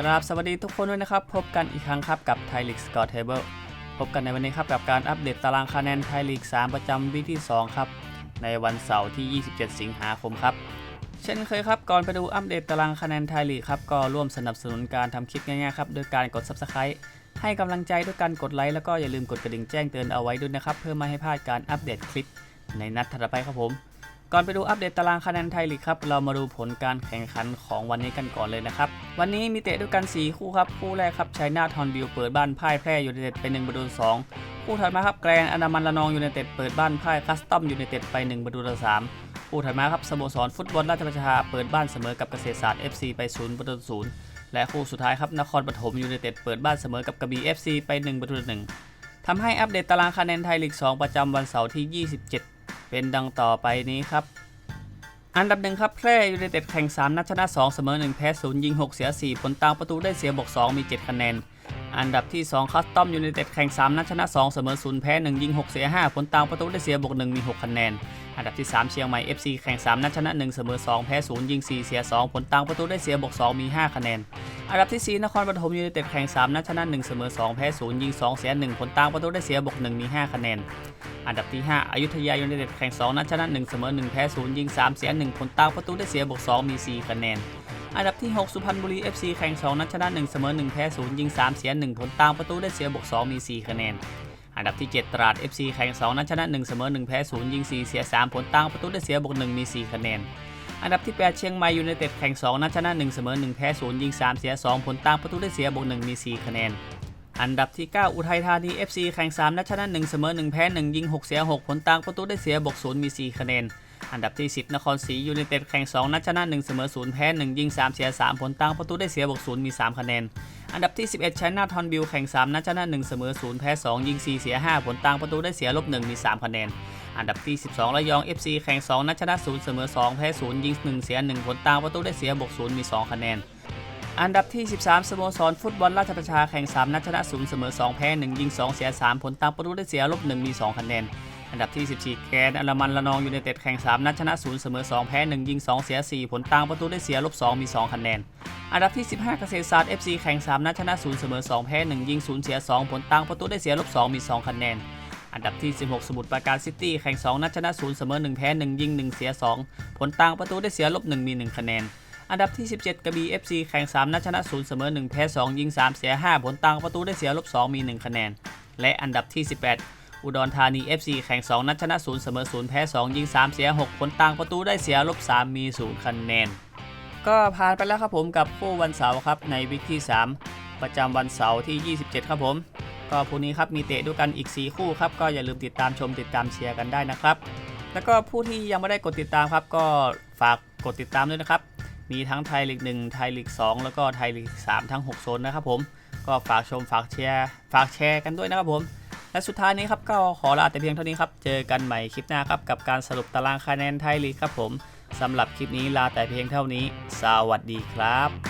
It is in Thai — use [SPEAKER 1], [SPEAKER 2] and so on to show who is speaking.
[SPEAKER 1] กราบสวัสดีทุกคนด้วยนะครับ พบกันอีกครั้งครับกับไทยลีกสกอร์เทเบิลพบกันในวันนี้ครับกับการอัปเดตตารางคะแนนไทยลีก 3 ประจำวีคที่ 2 ครับ ในวันเสาร์ที่ 27 สิงหาคมครับ เช่นเคยครับ ก่อนไปดูอัปเดตตารางคะแนนไทยลีกครับ ก็ร่วมสนับสนุนการทำคลิปง่ายๆครับโดยการกด Subscribe ให้กำลังใจด้วยการกดไลค์แล้วก็อย่าลืมกดกระดิ่งแจ้งเตือนเอาไว้ด้วยนะครับเพื่อไม่ให้พลาดการอัปเดตคลิป ในนัดถัดไปครับผมก่อนไปดูอัปเดตตารางคะแนนไทยลีกครับเรามาดูผลการแข่งขันของวันนี้กันก่อนเลยนะครับ วันนี้มีเตะด้วยกัน 4 คู่ครับ คู่แรกครับชัยนาทอนบิลเปิดบ้านพ่ายแพร่ยูไนเต็ดไป1ประตูต่อ2คู่ถัดมาครับแกรนอนามันละนองยูไนเต็ดเปิดบ้านพ่ายคัสตอมยูไนเต็ดไป1ประตูต่อ3คู่ถัดมาครับสโมสรฟุตบอลราชบัญชาเปิดบ้านเสมอกับเกษตรศาสตร์ FC ไป0ประตูต่อ0และคู่สุดท้ายครับนครปฐมยูไนเต็ดเปิดบ้านเสมอกับกระบี่ FC ไป1ประตูต่อ1ทำให้อัปเดตตารางคะแนนไทยลีก 2 ประจำวันเสาร์ที่ 27 เป็นดังต่อไปนี้ครับ อันดับหนึ่งครับแพร่ยูไนเต็ดแข่ง 3 นัดชนะ 2 เสมอ1แพ้0ยิง 6 เสีย 4 ผลต่างประตูได้เสียบวก2มี 7 คะแนน อันดับที่ 2 คัสตอมยูไนเต็ดแข่ง 3 นัดชนะ 2 เสมอ0แพ้ 1 ยิง 6 เสีย 5 ผลต่างประตูได้เสียบวก 1 มี 6 คะแนน อันดับที่ 3 เชียงใหม่ FC แข่ง 3 นัดชนะ 1 เสมอ 2 แพ้ 0 ยิง 4 เสีย 2 ผลต่างประตูได้เสียบวก 2 มี 5 คะแนน อันดับที่ 4 นครปฐมยูไนเต็ดแข่ง 3 นัดชนะ 1 เสมอ 2 แพ้ 0 ยิง 2 เสีย 1 ผลต่างประตูได้เสียบวก 1 มี 5 คะแนน อันดับที่ 5 อยุธยายูไนเต็ดแข่ง 2 นัดชนะ 1 เสมอ 1 แพ้ 0 ยิง 3 เสีย 1 ผลต่างประตูได้เสียบวก 2 มี 4 คะแนน อันดับที่ 6 สุพรรณบุรี FC แข่ง 2 นัดชนะ 1 เสมอ 1 แพ้ 0 ยิง 3 เสีย 1 ผลต่างประตูได้เสียบวก 2 มี 4 คะแนน อันดับที่ 7 ตราด FC แข่ง 2 นัดชนะ 1 เสมอ 1 แพ้ 0 ยิง 4 เสีย 3 ผลต่างประตูได้เสียบวก 1 มี 4 คะแนน อันดับที่ 8 เชียงใหม่ยูไนเต็ดแข่ง 2 นัดชนะ 1 เสมอ 1 แพ้ 0 ยิง 3 เสีย 2 ผลต่างประตูได้เสียบวก 1 มี 4 คะแนนอันดับที่ 9 อุทัยธานี FC แข่ง 3 นัดชนะ 1 เสมอ 1 แพ้ 1 ยิง 6 เสีย 6 ผลต่างประตูได้เสียบวก0มี 4 คะแนน อันดับที่ 10 นครศรียูไนเต็ดแข่ง 2 นัดชนะ1เสมอ0แพ้ 1 ยิง 3 เสีย 3 ผลต่างประตูได้เสียบวก0มี 3 คะแนน อันดับที่ 11ชัยนาทอนบิลแข่ง 3 นัดชนะ1เสมอ0แพ้ 2 ยิง 4 เสีย 5 ผลต่างประตูได้เสียลบ1มี 3 คะแนน อันดับที่ 12 ระยอง FC แข่ง 2 นัดชนะ0เสมอ2แพ้ 0 ยิง 1 เสีย 1 ผลต่างประตูได้เสียบวก0มี 2 คะแนนอันดับที่ 13 สโมสรฟุตบอลราชประชาแข่ง 3 นัดชนะ0เสมอ2 แพ้ 1 ยิง 2 เสีย 3 ผลต่างประตูได้เสียลบ1มี 2 คะแนน อันดับที่ 14 แกนอลามันละนองยูไนเต็ดแข่ง 3 นัดชนะ 0 เสมอ 2 แพ้ 1 ยิง 2 เสีย 4 ผลต่างประตูได้เสียลบ 2 มี 2 คะแนน อันดับที่ 15 เกษตรศาสตร์ FC แข่ง 3 นัดชนะ 0 เสมอ 2 แพ้ 1 ยิง 0 เสีย 2 ผลต่างประตูได้เสียลบ 2 มี 2 คะแนน อันดับที่ 16 สมุทรปราการซิตี้แข่ง 2 นัดชนะ 0 เสมอ 1 แพ้ 1 ยิง 1 เสีย 2 ผลต่างประตูได้เสียลบ 1 มี 1 คะแนน อันดับที่ 17 กระบี่ FC แข่ง 3 นัดชนะ 0 เสมอ 1 แพ้ 2 ยิง 3 เสีย 5 ผลต่างประตูได้เสียลบ 2 มี 1 คะแนน และอันดับที่ 18 อุดรธานี FC แข่ง 2 นัดชนะ 0 เสมอ 0 แพ้ 2 ยิง 3 เสีย 6 ผลต่างประตูได้เสียลบ 3 มี 0 คะแนน ก็ผ่านไปแล้วครับผมกับคู่วันเสาร์ครับในวิกที่ 3 ประจำวันเสาร์ที่ 27 ครับผม ก็พรุ่งนี้ครับมีเตะด้วยกันอีก 4 คู่ครับ ก็อย่าลืมติดตามชมติดตามเชียร์กันได้นะครับ แล้วก็ผู้ที่ยังไม่ได้กดติดตามครับ ก็ฝากกดติดตามด้วยนะครับ มีทั้งไทยลีก1ไทยลีก2แล้วก็ไทยลีก3ทั้ง 6 โซนนะครับผม ก็ฝากชมฝากเชียร์ฝากแชร์กันด้วยนะครับผม และสุดท้ายนี้ครับก็ขอลาแต่เพียงเท่านี้ครับเจอกันใหม่คลิปหน้าครับกับการสรุปตารางคะแนนไทยลีกครับผมสำหรับคลิปนี้ลาแต่เพียงเท่านี้ สวัสดีครับ